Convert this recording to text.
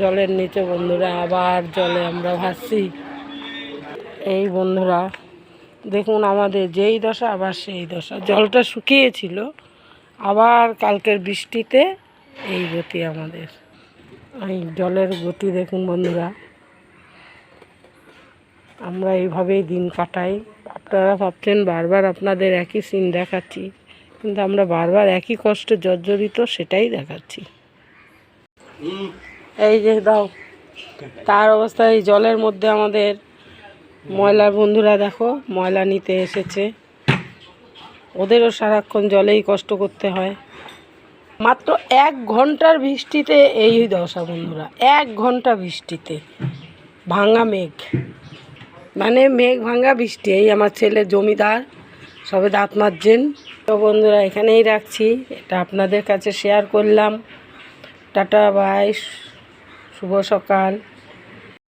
জলের নিচে বন্ধুরা, আবার জলে আমরা ভাসছি এই বন্ধুরা, দেখুন আমাদের যেই দশা, আবার সেই দশা। জলটা শুকিয়েছিল, আবার কালকের বৃষ্টিতে এই গতি আমাদের। এই জলের গতি দেখুন বন্ধুরা, আমরা এইভাবেই দিন কাটাই। আপনারা ভাবছেন বারবার আপনাদের একই সিন দেখাচ্ছি, কিন্তু আমরা বারবার একই কষ্টে জর্জরিত সেটাই দেখাচ্ছি। এই যে দাও। তার অবস্থা এই জলের মধ্যে আমাদের ময়লার বন্ধুরা দেখো, ময়লা নিতে এসেছে। ওদেরও সারাক্ষণ জলেই কষ্ট করতে হয়। মাত্র এক ঘণ্টার বৃষ্টিতে এই দশা বন্ধুরা, এক ঘণ্টা বৃষ্টিতে। ভাঙা মেঘ। মানে মেঘ ভাঙা বৃষ্টি, এই আমার ছেলে জমিদার, সবে দাঁত মাজছেন। তো বন্ধুরা, এখানেই রাখছি। এটা আপনাদের কাছে শেয়ার করলাম। টাটা বাই শুভ সকাল।